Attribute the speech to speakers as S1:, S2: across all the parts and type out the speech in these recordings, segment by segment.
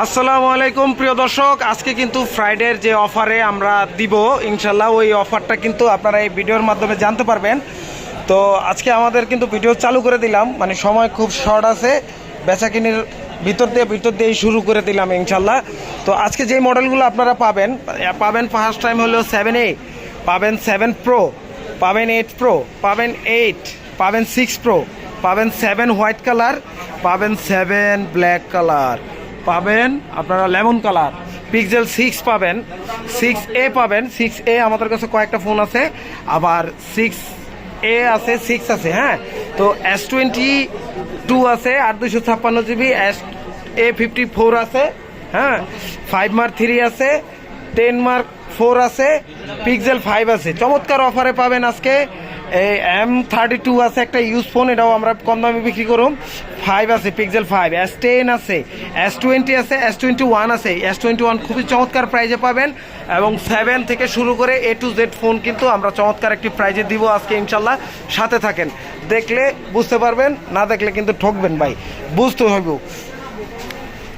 S1: আসসালামু আলাইকুম, প্রিয় দর্শক। আজকে কিন্তু ফ্রাইডের যে অফারে আমরা দিব ইনশাল্লাহ ওই অফারটা কিন্তু আপনারা এই ভিডিওর মাধ্যমে জানতে পারবেন। তো আজকে আমাদের কিন্তু ভিডিও চালু করে দিলাম মানে সময় খুব শর্ট আছে। বেচাকিনির ভিতর দিয়ে, ভিতর দিয়েই শুরু করে দিলাম ইনশাল্লাহ তো আজকে যেই মডেলগুলো আপনারা পাবেন পাবেন ফার্স্ট টাইম হলো সেভেন এ পাবেন সেভেন প্রো পাবেন এইট প্রো পাবেন এইট পাবেন সিক্স প্রো পাবেন সেভেন হোয়াইট কালার পাবেন সেভেন ব্ল্যাক কালার পাবেন, আপনারা লেমন কালার পিক্সেল সিক্স পাবেন সিক্স এ পাবেন সিক্স এ আমাদের কাছে কয়েকটা ফোন আছে, আবার সিক্স এ আছে সিক্স আছে হ্যাঁ? তো এস টোয়েন্টি টু আছে আট দুশো ছাপ্পান্ন GB S A fifty four আছে হ্যাঁ? ফাইভ মার্ক থ্রি আছে টেন মার্ক ফোর আছে পিক্সেল ফাইভ আছে। চমৎকার অফারে পাবেন আজকে। এই এম থার্টি টু আছে, একটা ইউজ ফোন এটাও আমরা কম দামে বিক্রি করুম। ফাইভ আছে পিক্সেল ফাইভ এস টেন আছে এস টোয়েন্টি আছে এস টোয়েন্টি ওয়ান আছে। এস টোয়েন্টি ওয়ান খুবই চমৎকার প্রাইজে পাবেন এবং সেভেন থেকে শুরু করে এ টু জেড ফোন কিন্তু আমরা চমৎকার একটি প্রাইজে দিব আজকে, ইনশাল্লাহ। সাথে থাকেন। দেখলে বুঝতে পারবেন, না দেখলে কিন্তু ঠকবেন ভাই। বুঝতে হইব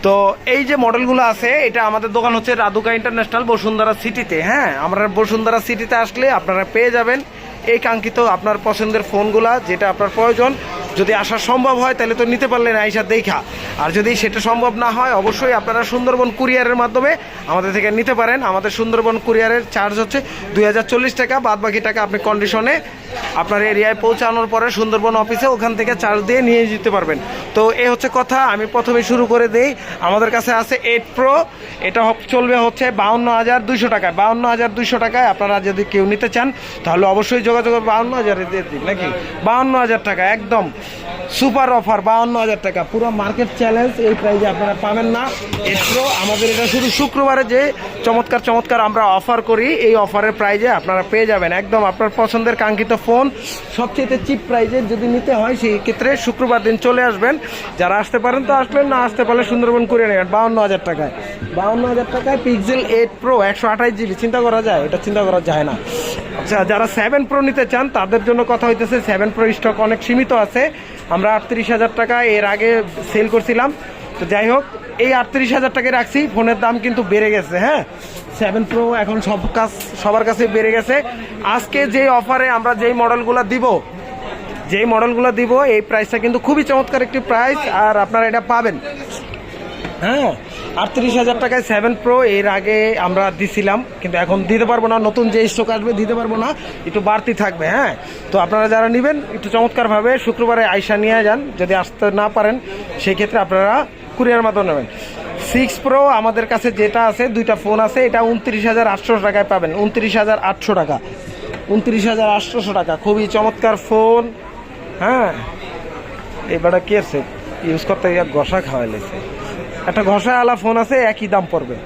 S1: তো এই যে মডেলগুলো আছে, এটা আমাদের দোকান হচ্ছে রাধুকা ইন্টারন্যাশনাল বসুন্ধরা সিটিতে হ্যাঁ? আমরা বসুন্ধরা সিটিতে আসলে আপনারা পেয়ে যাবেন। এই কাঙ্ক্ষিত আপনার পছন্দের ফোনগুলা যেটা আপনার প্রয়োজন যদি আসা সম্ভব হয়, তাহলে তো নিতে পারলেন আইসা দেখা আর যদি সেটা সম্ভব না হয়, অবশ্যই আপনারা সুন্দরবন কুরিয়ারের মাধ্যমে আমাদের থেকে নিতে পারেন। আমাদের সুন্দরবন কুরিয়ারের চার্জ হচ্ছে দুই হাজার চল্লিশ টাকা। বাদ বাকি টাকা আপনি কন্ডিশনে আপনার এরিয়ায় পৌঁছানোর পরে সুন্দরবন অফিসে ওখান থেকে চার্জ দিয়ে নিয়ে যেতে পারবেন। তো এ হচ্ছে কথা, আমি প্রথমে শুরু করে দেই। আমাদের কাছে আছে এইট প্রো এটা চলবে হচ্ছে বাউন্ন হাজার দুইশো টাকায় বাউন্ন হাজার দুইশো টাকায় আপনারা যদি কেউ নিতে চান, তাহলে অবশ্যই যোগাযোগ বাউন্ন হাজার দিয়ে দিন, নাকি? বাউন্ন হাজার টাকা, একদম। সুপার অফার বাউন্ন হাজার টাকা। পুরো মার্কেট চ্যালেঞ্জ এই প্রাইজে আপনারা পাবেন না। প্রো আমাদের এটা শুধু শুক্রবারে যে চমৎকার চমৎকার আমরা অফার করি, এই অফারের প্রাইজে আপনারা পেয়ে যাবেন। একদম আপনার পছন্দের কাঙ্ক্ষিত ফোন সবচেয়ে চিপ প্রাইজে যদি নিতে হয়, সেই ক্ষেত্রে শুক্রবার দিন চলে আসবেন। যারা আসতে পারেন তো আসবেন, না আসতে পারলে সুন্দরবন করে নেবেন, বাউন্ন হাজার টাকায়। বাউন্ন হাজার টাকায় পিক্সেল এইট প্রো একশো আঠাশ জিবি চিন্তা করা যায়? এটা চিন্তা করা যায় না। আচ্ছা যারা সেভেন প্রো নিতে চান, তাদের জন্য কথা হইতেছে সেভেন প্রো স্টক অনেক সীমিত আছে। আমরা আটত্রিশ হাজার টাকা এর আগে সেল করছিলাম। তো যাই হোক, এই আটত্রিশ হাজার টাকায় রাখছি। ফোনের দাম কিন্তু বেড়ে গেছে হ্যাঁ? সেভেন প্রো এখন সব কাজ, সবার কাছে বেড়ে গেছে। আজকে যে অফারে আমরা যেই মডেলগুলো দিব, যেই মডেলগুলো দিব, এই প্রাইসটা কিন্তু খুবই চমৎকার একটি প্রাইস আর আপনারা এটা পাবেন। হ্যাঁ? আটত্রিশ হাজার টাকায় সেভেন প্রো এর আগে আমরা দিছিলাম, কিন্তু এখন দিতে পারব না, নতুন যে স্টক আসবে দিতে পারব না, একটু বাড়তি থাকবে হ্যাঁ? তো আপনারা যারা নেবেন, একটু চমৎকারভাবে শুক্রবারে আইসা নিয়ে যান, যদি আসতে না পারেন সেই ক্ষেত্রে আপনারা কুরিয়ার মাধ্যমে নেবেন। সিক্স প্রো আমাদের কাছে যেটা আছে, দুইটা ফোন আছে, এটা উনত্রিশ হাজার আটশো টাকায় পাবেন, উনত্রিশ হাজার আটশো টাকা। উনত্রিশ হাজার আটশোশো টাকা, খুবই চমৎকার ফোন হ্যাঁ? এবারে কি আছে? ইউজ করতে গিয়ে ঘষা খাওয়াই একটা ঘষা আলা ফোন আছে, একই দাম পড়বে।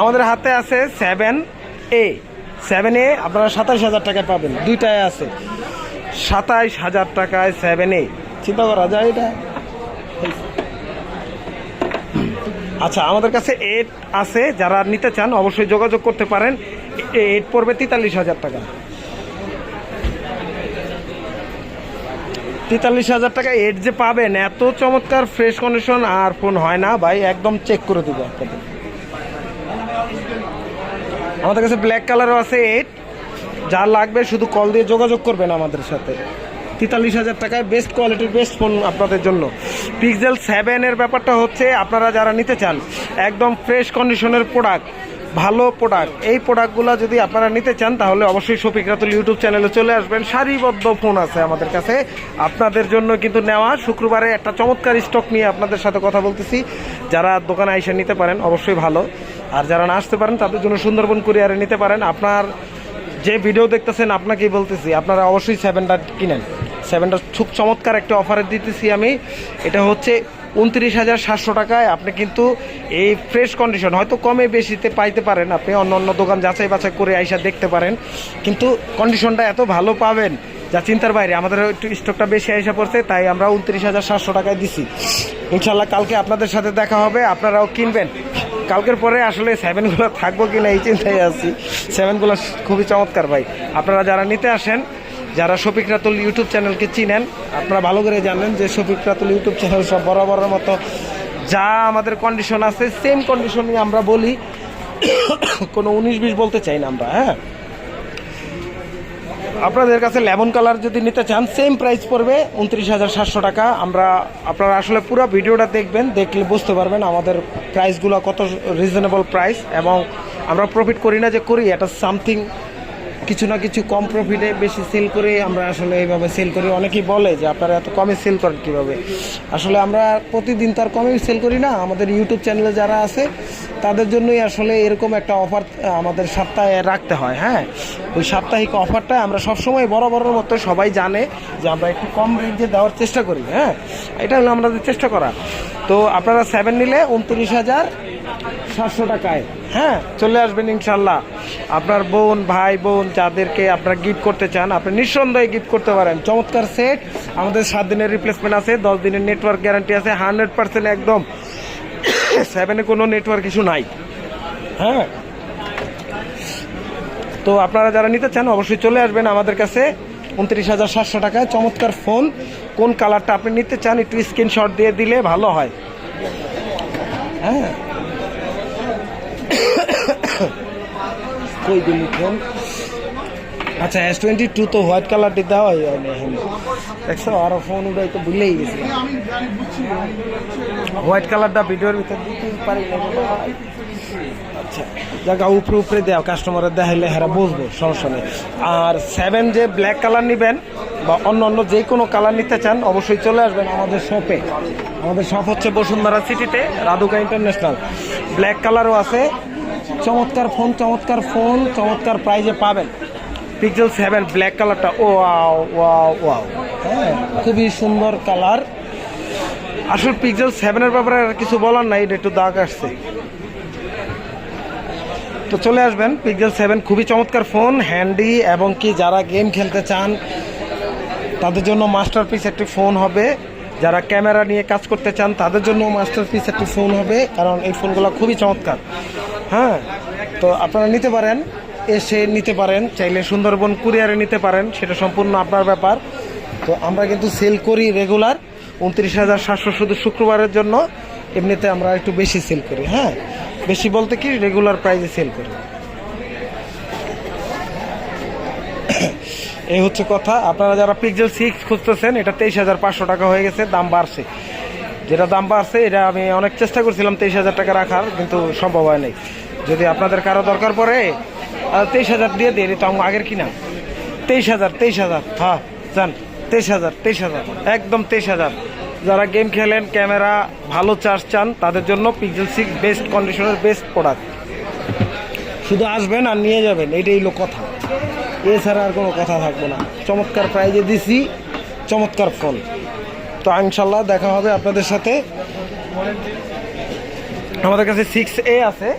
S1: আমাদের হাতে আছে সেভেন এ সেভেন এ আপনারা সাতাইশ হাজার টাকায় পাবেন। দুইটায় আছে। সাতাইশ হাজার টাকায় সেভেন এ চিন্তা করা যায় এটা? আচ্ছা আমাদের কাছে এইট আছে। যারা নিতে চান, অবশ্যই যোগাযোগ করতে পারেন। এইট পড়বে তেতাল্লিশ হাজার টাকা। তেতাল্লিশ হাজার টাকা এড যে পাবেন, এত চমৎকার ফ্রেশ কন্ডিশন আর ফোন হয় না ভাই, একদম চেক করে দেবো আপনাদের। আমাদের কাছে ব্ল্যাক কালারও আছে এইট যা লাগবে শুধু কল দিয়ে যোগাযোগ করবেন আমাদের সাথে। তেতাল্লিশ হাজার টাকায় বেস্ট কোয়ালিটির বেস্ট ফোন আপনাদের জন্য। পিক্সেল সেভেনের ব্যাপারটা হচ্ছে, আপনারা যারা নিতে চান, একদম ফ্রেশ কন্ডিশনের প্রোডাক্ট ভালো প্রোডাক্ট এই প্রোডাক্টগুলো যদি আপনারা নিতে চান, তাহলে অবশ্যই শফিক রাতুল ইউটিউব চ্যানেলে চলে আসবেন। সারিবদ্ধ ফোন আছে আমাদের কাছে। আপনাদের জন্য কিন্তু নেওয়া। শুক্রবারে একটা চমৎকার স্টক নিয়ে আপনাদের সাথে কথা বলতেছি। যারা দোকানে আইসে নিতে পারেন, অবশ্যই ভালো। আর যারা না আসতে পারেন, তাদের জন্য সুন্দরবন কুরিয়ারে নিতে পারেন। আপনার যে ভিডিও দেখতেছেন, আপনাকেই বলতেছি, আপনারা অবশ্যই সেভেনটা কিনেন। সেভেনটা খুব চমৎকার একটা অফারে দিতেছি আমি। এটা হচ্ছে উনত্রিশ হাজার সাতশো টাকায় আপনি কিন্তু এই ফ্রেশ কন্ডিশন হয়তো কমে বেশিতে পাইতে পারেন। আপনি অন্য অন্য দোকান যাচাই বাছাই করে আইসা দেখতে পারেন। কিন্তু কন্ডিশনটা এত ভালো পাবেন, যা চিন্তার বাইরে, আমাদের একটু স্টকটা বেশি আইসা পড়ছে, তাই আমরা উনত্রিশ হাজার সাতশো টাকায় দিছি। ইনশাল্লাহ কালকে আপনাদের সাথে দেখা হবে, আপনারাও কিনবেন। কালকের পরে আসলে সেভেনগুলো থাকব কি না এই চিন্তায় আছি। সেভেনগুলো খুবই চমৎকার ভাই। আপনারা যারা নিতে আসেন যারা শফিক রাতুল ইউটিউব চ্যানেলকে চিনেন, আপনারা ভালো করে জানেন যে শফিক রাতুল ইউটিউব চ্যানেল সব বরাবরের মতো যা আমাদের কন্ডিশন আছে সেম কন্ডিশনই আমরা বলি। কোনো উনিশ বিশ বলতে চাই না আমরা হ্যাঁ? আপনাদের কাছে লেমন কালার যদি নিতে চান সেম প্রাইস পড়বে উনত্রিশ হাজার সাতশো টাকা। আমরা, আপনারা আসলে পুরো ভিডিওটা দেখবেন, দেখলে বুঝতে পারবেন আমাদের প্রাইসগুলো কত রিজনেবল প্রাইস এবং আমরা প্রফিট করি না যে করি, এটা সামথিং কিছু না কিছু কম প্রফিটে বেশি সেল করে আমরা আসলে এইভাবে সেল করি। অনেকেই বলে যে, আপনারা এত কমে সেল করেন কীভাবে? আসলে আমরা প্রতিদিন তো আর কমে সেল করি না। আমাদের ইউটিউব চ্যানেলে যারা আছে, তাদের জন্যই আসলে এরকম একটা অফার আমাদের সপ্তাহে রাখতে হয় হ্যাঁ? ওই সাপ্তাহিক অফারটা আমরা সবসময় বড় বড় মতো সবাই জানে যে, আমরা একটু কম রেঞ্জে দেওয়ার চেষ্টা করি হ্যাঁ? এটা হলো আমাদের চেষ্টা করা। তো আপনারা সেভেন নিলে উনত্রিশ হাজার সাতশো টাকায়। হ্যাঁ। চলে আসবেন ইনশাল্লাহ। আপনার বোন ভাই বোন যাদেরকে আপনারা গিফট করতে চান আপনি নিঃসন্দেহে গিফট করতে পারেন। চমৎকার সেট আমাদের সাত দিনের রিপ্লেসমেন্ট আছে দশ দিনের নেটওয়ার্ক গ্যারান্টি আছে হান্ড্রেড পার্সেন্ট একদম। সেভেনে কোনো নেটওয়ার্ক কিছু নাই। হ্যাঁ। তো আপনারা যারা নিতে চান অবশ্যই চলে আসবেন আমাদের কাছে। উনত্রিশ হাজার সাতশো টাকায়। চমৎকার ফোন কোন কালারটা আপনি নিতে চান একটু স্ক্রিনশট দিয়ে দিলে ভালো হয়। হ্যাঁ। কই দিলি ফোন? আচ্ছা এস টোয়েন্টি টু তো হোয়াইট কালারটি দেওয়া হয়নি এখন। দেখছ, আরও ফোন উঠাই তো ভুলেই গেছি। হোয়াইট কালারটা ভিডিওর ভিতর দিতে পারি আচ্ছা জায়গা উপরে উপরে দেওয়া কাস্টমারের দেখাইলে হেরা বুঝব, সমস্যা নেই। আর সেভেন যে ব্ল্যাক কালার নেবেন, বা অন্য অন্য যে কোনো কালার নিতে চান, অবশ্যই চলে আসবেন আমাদের শপে আমাদের শপ হচ্ছে বসুন্ধরা সিটিতে রাধুকা ইন্টারন্যাশনাল ব্ল্যাক কালারও আছে চমৎকার ফোন চমৎকার ফোন চমৎকার প্রাইজে পাবেন। পিক্সেল সেভেন ব্ল্যাক কালারটা ও ওয়াও ওয়াও হ্যাঁ খুবই সুন্দর কালার আসলে পিক্সেল সেভেনের ব্যাপারে আর কিছু বলার নাই, এটা একটু দাগ আসছে। তো চলে আসবেন পিক্সেল সেভেন খুবই চমৎকার ফোন হ্যান্ডি এবং কি যারা গেম খেলতে চান, তাদের জন্য মাস্টারপিস একটি ফোন হবে। যারা ক্যামেরা নিয়ে কাজ করতে চান, তাদের জন্য মাস্টারপিস একটি ফোন হবে, কারণ এই ফোনগুলো খুবই চমৎকার। হ্যাঁ তো আপনারা নিতে পারেন, এসে নিতে পারেন, চাইলে সুন্দরবন কুরিয়ারে নিতে পারেন, সেটা সম্পূর্ণ আপনার ব্যাপার। তো আমরা কিন্তু সেল করি রেগুলার উনত্রিশ হাজার সাতশো শুধু শুক্রবারের জন্য, এমনিতে আমরা একটু বেশি সেল করি হ্যাঁ? বেশি বলতে কি রেগুলার প্রাইসে সেল করি। এই হচ্ছে কথা। আপনারা যারা পিক্সেল সিক্স খুঁজতেছেন, এটা তেইশ হাজার পাঁচশো টাকা হয়ে গেছে, দাম বাড়ছে। যেটা দাম বাড়ছে, এটা আমি অনেক চেষ্টা করছিলাম তেইশ হাজার টাকা রাখার, কিন্তু সম্ভব হয় নাই। যদি আপনাদের কারও দরকার পড়ে তেইশ হাজার দিয়ে দিয়ে তো আমার আগের কিনা। তেইশ হাজার তেইশ হাজার হ্যাঁ যান, তেইশ হাজার তেইশ হাজার, একদম তেইশ হাজার। যারা গেম খেলেন, ক্যামেরা, ভালো চার্জ চান, তাদের জন্য পিক্সেল সিক্স বেস্ট কন্ডিশনের বেস্ট প্রোডাক্ট শুধু আসবেন আর নিয়ে যাবেন, এটাই হলো কথা। এছাড়া আর কোনো কথা থাকবে না। চমৎকার প্রাইজে দিছি, চমৎকার ফোন। তো ইনশাল্লাহ দেখা হবে আপনাদের সাথে। আমাদের কাছে সিক্স এ আছে।